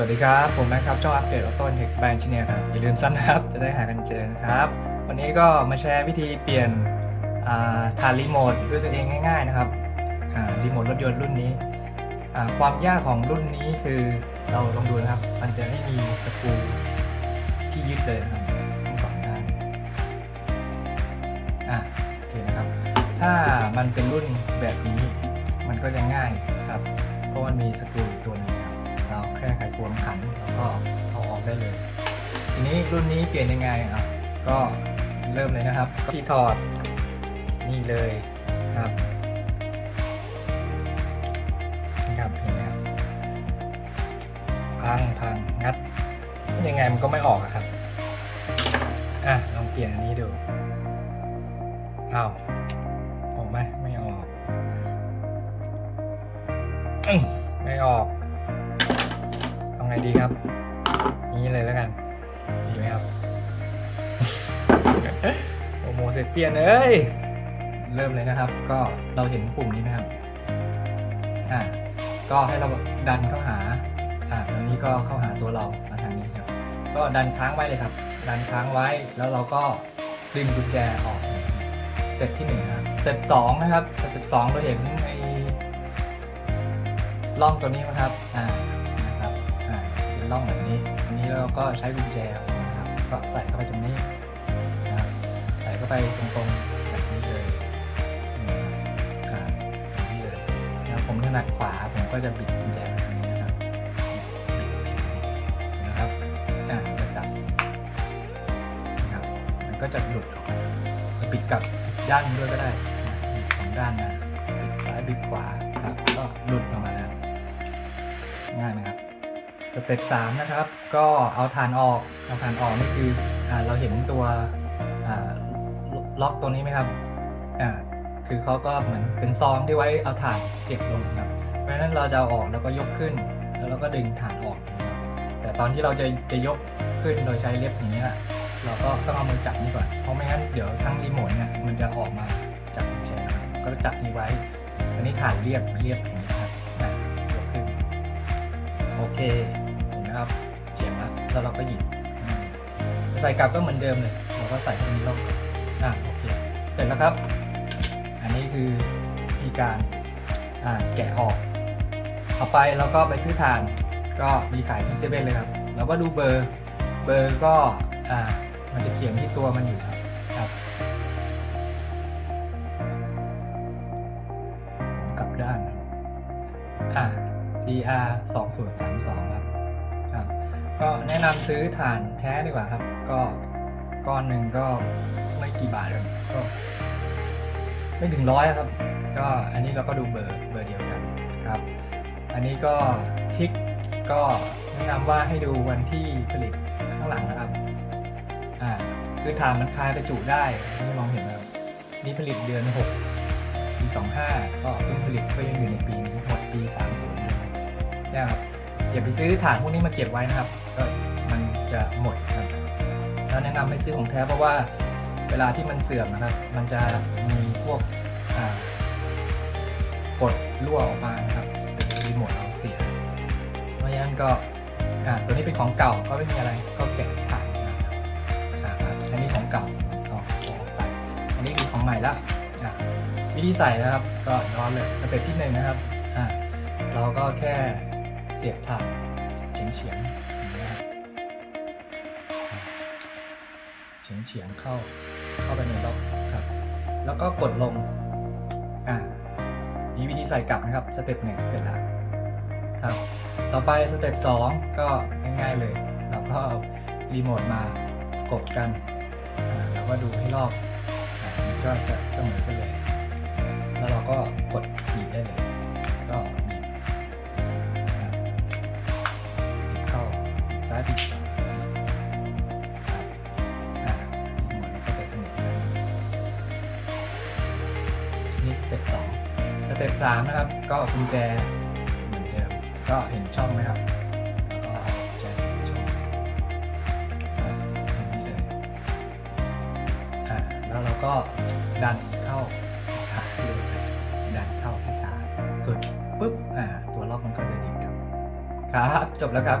วัสดีครับ ผมแม็กครับช่องอัปเดตออโต้เทคแบรนด์ชิเนียครับ อย่าลืมซับนะครับ จะได้หากันเจอนะครับ วันนี้ก็มาแชร์วิธีเปลี่ยนอ่าฐานรีโมทด้วยตัวเองง่ายๆนะครับรีโมทรถยนต์รุ่นนี้ความยากของรุ่นนี้คือเราลองดูนะครับ มันจะไม่มีสกรูที่ยึดเลยครับทั้งสองด้านอะโอเคนะครับ ถ้ามันเป็นรุ่นแบบนี้ มันก็จะง่ายครับ เพราะมันมีสกรูตัวหนึง เราแค่ไขควงขันแล้วก็เอาออกได้เลย ทีนี้รุ่นนี้เปลี่ยนยังไงอะก็เริ่มเลยนะครับก็ที่ถอดนี่เลยครับนี่ครับเห็นไหมครับพังพังงัดยังไงมันก็ไม่ออกครับอะลองเปลี่ยนอันนี้ดูอ้าวออกไหมไม่ออกไม่ออก ไงดีครับ นี้เลยแล้วกัน ดีไหมครับโอโมเสร็จเปลี่ยนเลยเริ่มเลยนะครับ ก็เราเห็นปุ่มนี้ไหมครับ อ่า ก็ให้เราดันเข้าหา อ่าตอนนี้ก็เข้าหาตัวเรามาทางนี้ครับ ก็ดันค้างไว้เลยครับ ดันค้างไว้ แล้วเราก็ดึงกุญแจออกสเต็ปที่หนึ่งนะครับ สเต็ปสองนะครับ สเต็ปสองเราเห็นในร่องตัวนี้นะครับ อ่านะครับอ่าเป็น ร่องแบบนี้ อันนี้เราก็ใช้กุญแจนะครับ ก็ใส่เข้าไปตรงนี้นะครับใส่เข้าไปตรงๆแบบนี้เลยนะครับแบบนี้เลยแล้วผมถนัดขวาผมก็จะบิดกุญแจแบบนี้นะครับนะครับอ่าจะจับนะครับมันก็จะหลุดออกมาจะบิดกับด้านด้วยก็ได้สองด้านนะบิดซ้ายบิดขวาครับก็หลุดออกมาแล้วง่ายไหมครับ สเต็ปสามนะครับ ก็เอาฐานออก เอาฐานออกนี่คืออเราเห็นตัวล็อกตัวนี้ไหมครับ คือเขาก็เหมือนเป็นซองที่ไว้เอาฐานเสียบลงนะครับ เพราะฉะนั้นเราจะเอาออกแล้วก็ยกขึ้น แล้วเราก็ดึงฐานออกนะครับแต่ตอนที่เราจะจะยกขึ้นโดยใช้เล็บอย่างนี้เราก็ต้องเอามือจับนี่ก่อน เพราะไม่งั้นเดี๋ยวทั้งรีโมทเนี่ยมันจะออกมาจากกุญแจนะครับก็จับนี่ไว้ อันนี้ฐานเรียบเรียบอย่างนี้ครับ โอเคเห็นไหมครับเฉียงแล้วแล้วเราก็หยิบใส่กลับก็เหมือนเดิมเลยเราก็ใส่ตรงนี้ลงก่อนอะโอเคเสร็จแล้วครับ อันนี้คือวิธีการอ่าแกะออกต่อไปเราก็ไปซื้อถ่านก็มีขายที่เซเว่นเลยครับเราก็ดูเบอร์เบอร์ก็อ่ามันจะเขียนที่ตัวมันอยู่ครับครับ CR 2032ครับครับ ก็แนะนำซื้อถ่านแท้ดีกว่าครับ ก็ก้อนหนึ่งก็ไม่กี่บาทเลยก็ ไม่ถึงร้อยครับ ก็อันนี้เราก็ดูเบอร์เบอร์เดียวกันครับ อันนี้ก็ทิกก็แนะนำว่าให้ดูวันที่ผลิตข้างหลังนะครับอ่าคือถ่านมันคลายประจุได้ที่มองเห็นนะครับนี่ผลิตเดือน 6 ปี 25 ก็เพิ่งผลิตก็ยังอยู่ในปีนี้หมดปี 3 นะครับอย่าไปซื้อถ่านพวกนี้มาเก็บไว้นะครับ ก็มันจะหมดครับแล้วแนะนำให้ซื้อของแท้เพราะว่าเวลาที่มันเสื่อมนะครับ มันจะมีพวกกดรั่วออกมานะครับรีโมทเราเสีย เพราะฉะนั้นก็ตัวนี้เป็นของเก่าก็ไม่มีอะไรก็แกะถ่านนะครับอ่าอันนี้ของเก่าเอาออกไป อันนี้คือของใหม่ละวิธีใส่นะครับ ก็ย้อนเลยสเต็ปที่หนึ่งนะครับอะเราก็แค่ เสียบถ่านเฉียงเฉียงอย่างนี้เฉียงเฉียงเข้าเข้าไปในล็อกครับ แล้วก็กดลงอะมีวิธีใส่กลับนะครับสเต็ปหนึ่งเสร็จแล้วครับ ต่อไปสเต็ปสองก็ง่ายๆเลย เราก็เอารีโมทมากดกันแล้วก็ดูให้รอบก็จะเสมอกันเลย สเต็ปสองสเต็ปสามนะครับ ก็กุญแจเหมือนเดิมก็เห็นช่องไหมครับแล้วก็เอากุญแจใส่ช่องครับอย่างนี้เลยอ่าแล้วเราก็ดันเข้าหาเลยดันเข้าให้ช้าสุดปุ๊บอ่าตัวล็อกมันก็จะดีครับ ครับ จบแล้วครับ